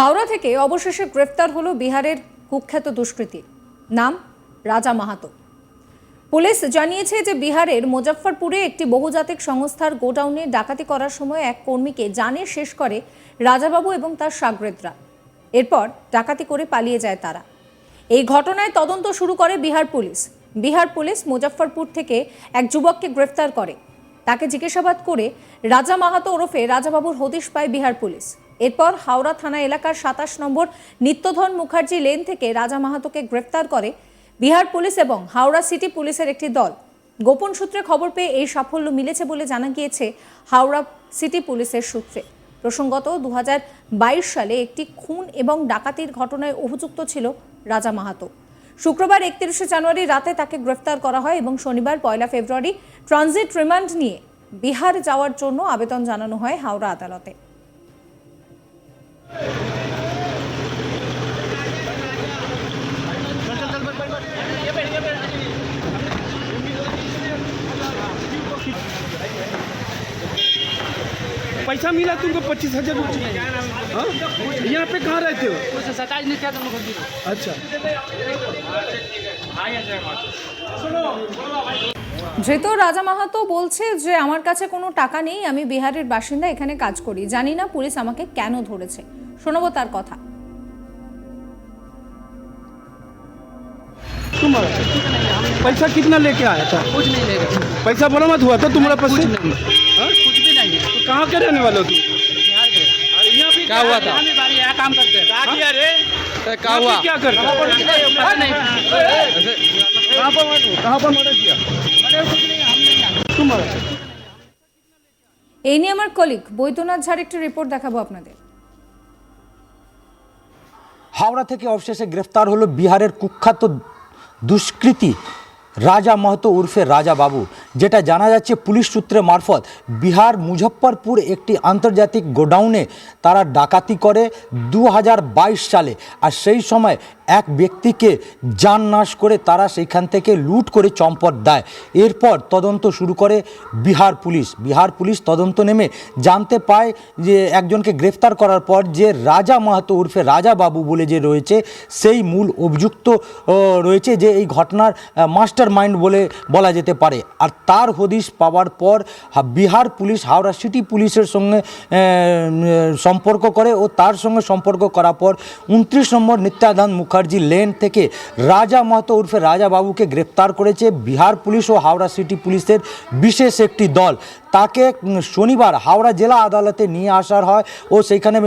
হাওড়া থেকে অবশেষে গ্রেফতার হলো বিহারের কুখ্যাত দুষ্কৃতী। নাম রাজা মাহাতো। পুলিশ জানিয়েছে যে বিহারের মুজফ্ফরপুরে একটি বহুজাতিক সংস্থার গোডাউনে ডাকাতি করার সময় এক কর্মীকে জানে শেষ করে রাজাবাবু এবং তার সাগরেদরা। এরপর ডাকাতি করে পালিয়ে যায় তারা। এই ঘটনায় তদন্ত শুরু করে বিহার পুলিশ। বিহার পুলিশ মুজফ্ফরপুর থেকে এক যুবককে গ্রেফতার করে। তাকে জিজ্ঞাসাবাদ করে রাজা মাহাতো ওরফে রাজাবাবুর হদিশ পায় বিহার পুলিশ। এরপর হাওড়া থানা এলাকার সাতাশ নম্বর নিত্যধন মুখার্জি লেন থেকে রাজা মাহাতোকে গ্রেফতার করে বিহার পুলিশ এবং হাওড়া সিটি পুলিশের একটি দল। গোপন সূত্রে খবর পেয়ে এই সাফল্য মিলেছে বলে জানা গিয়েছে হাওড়া সিটি পুলিশের সূত্রে। প্রসঙ্গত দু হাজার বাইশ সালে একটি খুন এবং ডাকাতির ঘটনায় অভিযুক্ত ছিল রাজা মাহাতো। শুক্রবার একত্রিশে জানুয়ারি রাতে তাকে গ্রেফতার করা হয় এবং শনিবার পয়লা ফেব্রুয়ারি ট্রানজিট রিমান্ড নিয়ে বিহার যাওয়ার জন্য আবেদন জানানো হয় হাওড়া আদালতে। पैसा मिला तुमको पच्चीस हजार रुपये हाँ? यहाँ पे कहाँ रहते हो सताईस नित्यानंद मुखर्जी अच्छा ধৃত রাজা মাহাতো বলছে যে আমার কাছে কোনো টাকা নেই আমি বিহারের বাসিন্দা এখানে কাজ করি জানি না পুলিশ আমাকে কেন ধরেছে শোনাবো তার কথা तुम पैसा कितना लेके आया था कुछ नहीं लेगा पैसा बरामद हुआ था तुम्हारा पास कहाँ के रहने वाले हो तुम बिहार के यहाँ पे क्या हुआ था हम बारी यहाँ काम करते हैं क्या किया रे क्या हुआ क्या करते हो पता नहीं कहाँ पर कहाँ पर मर्डर किया तुम এই নিয়ে আমার কলিগ বৈদ্যনাথ ঝাড় একটি রিপোর্ট দেখাবো আপনাদের হাওড়া থেকে অবশেষে গ্রেফতার হলো বিহারের কুখ্যাত দুষ্কৃতী রাজা মাহাতো উর্ফে রাজা বাবু, যেটা জানা যাচ্ছে পুলিশ সূত্রে মারফত বিহার মুজফ্ফরপুর একটি আন্তর্জাতিক গোডাউনে তারা ডাকাতি করে দু হাজার বাইশ সালে। আর সেই সময় এক ব্যক্তিকে যান নাশ করে তারা সেইখান থেকে লুট করে চম্পট দেয়। এরপর তদন্ত শুরু করে বিহার পুলিশ। বিহার পুলিশ তদন্ত নেমে জানতে পায় যে একজনকে গ্রেফতার করার পর যে রাজা মাহাতো উর্ফে রাজা বাবু বলে যে রয়েছে, সেই মূল অভিযুক্ত রয়েছে যে এই ঘটনার মাস্টার মাইন্ড বলে বলা যেতে পারে। আর তার হদিশ পাওয়ার পর বিহার পুলিশ, হাওড়া সিটি পুলিশের সঙ্গে সম্পর্ক করে ও তার সঙ্গে সম্পর্ক করার পর উনত্রিশ নম্বর নিত্যানন্দ মুখার্জি লেন থেকে রাজা মাহাতো উর্ফে রাজা বাবুকে গ্রেপ্তার করেছে বিহার পুলিশ ও হাওড়া সিটি পুলিশের বিশেষ একটি দল। তাকে শনিবার হাওড়া জেলা আদালতে নিয়ে আসার হয় ও সেইখানে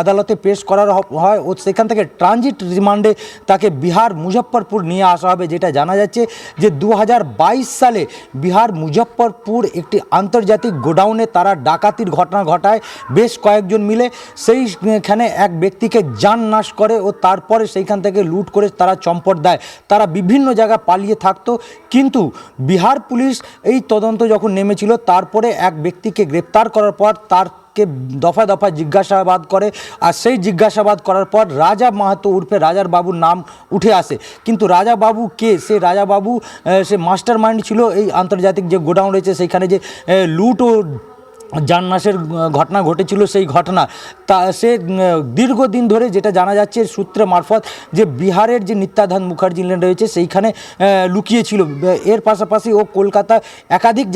আদালতে পেশ করার হয় ও সেখান থেকে ট্রানজিট রিমান্ডে তাকে বিহার মুজফ্ফরপুর নিয়ে আসা হবে যেটা জানা যাচ্ছে যে দু হাজার বাইশ সালে বিহার মুজফ্ফরপুর একটি আন্তর্জাতিক গোডাউনে তারা ডাকাতির ঘটনা ঘটায়। বেশ কয়েকজন মিলে সেইখানে এক ব্যক্তিকে যান নাশ করে ও তারপরে সেইখান থেকে লুট করে তারা চম্পট দেয়। তারা বিভিন্ন জায়গায় পালিয়ে থাকতো। কিন্তু বিহার পুলিশ এই তদন্ত যখন নেমেছিল, তারপরে এক ব্যক্তিকে গ্রেপ্তার করার পর তার কে দফা দফা জিজ্ঞাসাবাদ করে আর সেই জিজ্ঞাসাবাদ করার পর রাজা মাহাতো উর্ফে রাজার বাবুর নাম উঠে আসে। কিন্তু রাজা বাবু কে? সে রাজা বাবু সে মাস্টার মাইন্ড ছিল এই আন্তর্জাতিক যে গোডাউন রয়েছে, সেখানে যে লুট ও জাননাশের ঘটনা ঘটেছিল সেই ঘটনা। তা সে দীর্ঘদিন ধরে যেটা জানা যাচ্ছে সূত্রে মারফত যে বিহারের যে নিত্যাধান মুখার্জি লেন রয়েছে, সেইখানে লুকিয়েছিল। এর পাশাপাশি ও কলকাতা একাধিক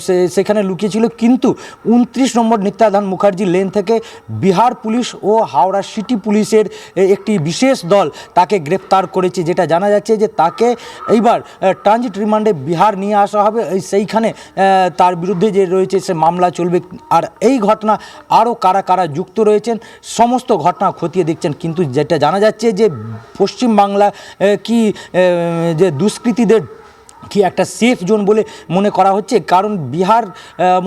সে- সেখানে লুকিয়েছিল। কিন্তু উনত্রিশ নম্বর নিত্যাধান মুখার্জি লেন থেকে বিহার পুলিশ ও হাওড়া সিটি পুলিশের একটি বিশেষ দল তাকে গ্রেপ্তার করেছে। যেটা জানা যাচ্ছে যে তাকে এইবার ট্রানজিট রিমান্ডে বিহার নিয়ে আসা হবে। সেইখানে তার বিরুদ্ধে যে রয়েছে সে মামলা চলবে, আর এই ঘটনা আরও কারা কারা যুক্ত রয়েছেন, সমস্ত ঘটনা খতিয়ে দেখছেন। কিন্তু যেটা জানা যাচ্ছে যে পশ্চিমবাংলা কি যে দুষ্কৃতীদের কি একটা সেফ জোন বলে মনে করা হচ্ছে? কারণ বিহার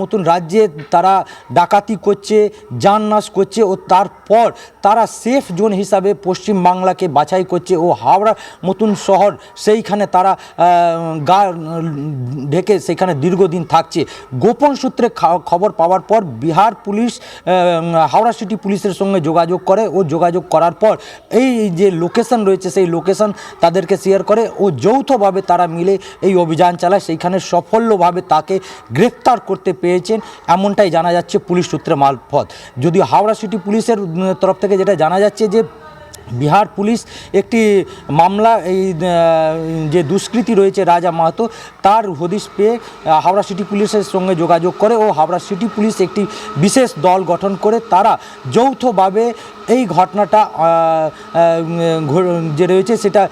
মতন রাজ্যে তারা ডাকাতি করছে, যাননাশ করছে ও তারপর তারা সেফ জোন হিসাবে পশ্চিম বাংলাকে বাছাই করছে ও হাওড়া মতন শহর সেইখানে তারা গা, ঢেকে সেখানে দীর্ঘদিন থাকছে। গোপন সূত্রে খবর পাওয়ার পর বিহার পুলিশ হাওড়া সিটি পুলিশের সঙ্গে যোগাযোগ করে ও যোগাযোগ করার পর এই যে লোকেশন রয়েছে, সেই লোকেশন তাদেরকে শেয়ার করে ও যৌথভাবে তারা মিলে এই অভিযান চালায়, সেইখানে সফল্যভাবে তাকে গ্রেফতার করতে পেরেছেন, এমনটাই জানা যাচ্ছে পুলিশ সূত্রে মারফত। যদি হাওড়া সিটি পুলিশের তরফ থেকে যেটা জানা যাচ্ছে যে বিহার পুলিশ একটি মামলা, এই যে দুষ্কৃতি রয়েছে রাজা মাহাতো, তার হদিশ পেয়ে হাওড়া সিটি পুলিশের সঙ্গে যোগাযোগ করে ও হাওড়া সিটি পুলিশ একটি বিশেষ দল গঠন করে তারা যৌথভাবে এই ঘটনাটা যে রয়েছে সেটা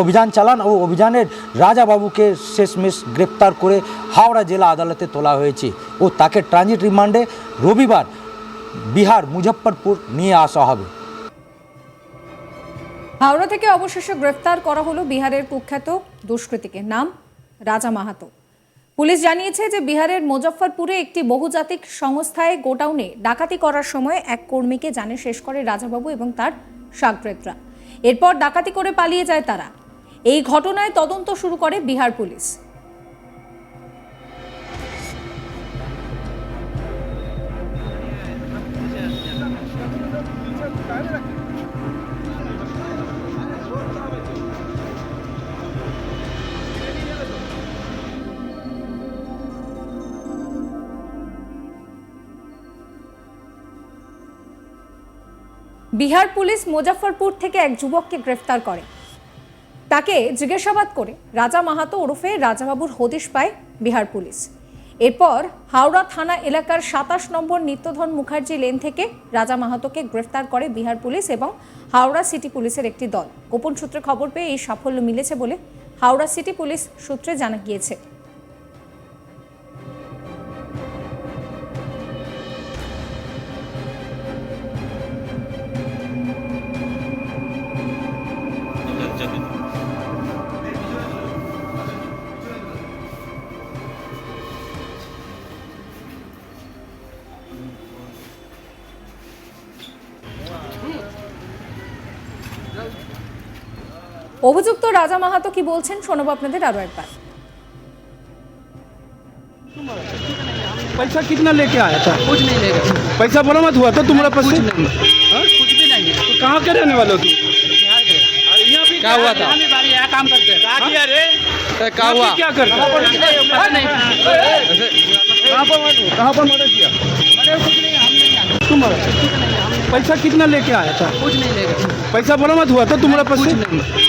অভিযান চালান ও অভিযানের রাজাবাবুকে শেষমেশ গ্রেপ্তার করে হাওড়া জেলা আদালতে তোলা হয়েছে ও তাকে ট্রানজিট রিমান্ডে রবিবার বিহার মুজফ্ফরপুর নিয়ে আসা হবে। হাওড়া থেকে অবশেষে গ্রেফতার করা হলো বিহারের কুখ্যাত দুষ্কৃতীকে। নাম রাজা মাহাতো। পুলিশ জানিয়েছে যে বিহারের মুজফ্ফরপুরে একটি বহুজাতিক সংস্থায় গোডাউনে ডাকাতি করার সময় এক কর্মীকে জানে শেষ করে রাজাবাবু এবং তার সাগরেদরা এরপর ডাকাতি করে পালিয়ে যায় তারা। এই ঘটনায় তদন্ত শুরু করে বিহার পুলিশ। বিহার পুলিশ মুজফ্ফরপুর থেকে এক যুবককে গ্রেফতার করে। তাকে জিজ্ঞাসাবাদ করে রাজা মাহাতো ওরফে রাজাবাবুর হদিশ পায় বিহার পুলিশ। এরপর হাওড়া থানা এলাকার সাতাশ নম্বর নিত্যধন মুখার্জি লেন থেকে রাজা মাহাতোকে গ্রেফতার করে বিহার পুলিশ এবং হাওড়া সিটি পুলিশের একটি দল। গোপন সূত্রে খবর পেয়ে এই সাফল্য মিলেছে বলে হাওড়া সিটি পুলিশ সূত্রে জানা গিয়েছে। অভিযুক্ত রাজা মাহাতো কি বলছেন শোনাবো আপনাদের আরো একবার पैसा कितना लेके आया था कुछ नहीं लेगा पैसा बरामद हुआ था तुम्हारा पैसा कुछ नहीं हाँ? कुछ भी नहीं तो कहाँ के रहने वाले हो तुम बिहार के अरे यहाँ पे क्या हुआ था हम बारी यहाँ काम करते हैं हाँ? क्या यहाँ हुआ पे क्या करते हो पता नहीं कहाँ पर मर्डर कहाँ पर मर्डर किया अरे कुछ नहीं हम नहीं जानते तुम पैसा कितना लेके आया था कुछ नहीं लेगा पैसा बरामद हुआ था तुम्हारा पैसा कुछ नहीं हाँ? कुछ भी नहीं तो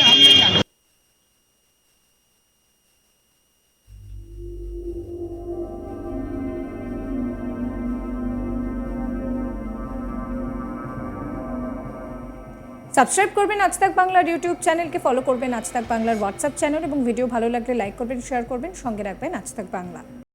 সাবস্ক্রাইব করবেন আজ তাক বাংলার ইউটিউব চ্যানেলকে ফলো করবেন আজ তাক বাংলার হোয়াটসঅ্যাপ চ্যানেল এবং ভিডিও ভালো লাগলে লাইক করবেন শেয়ার করবেন, সঙ্গে রাখবেন আজ তাক বাংলা।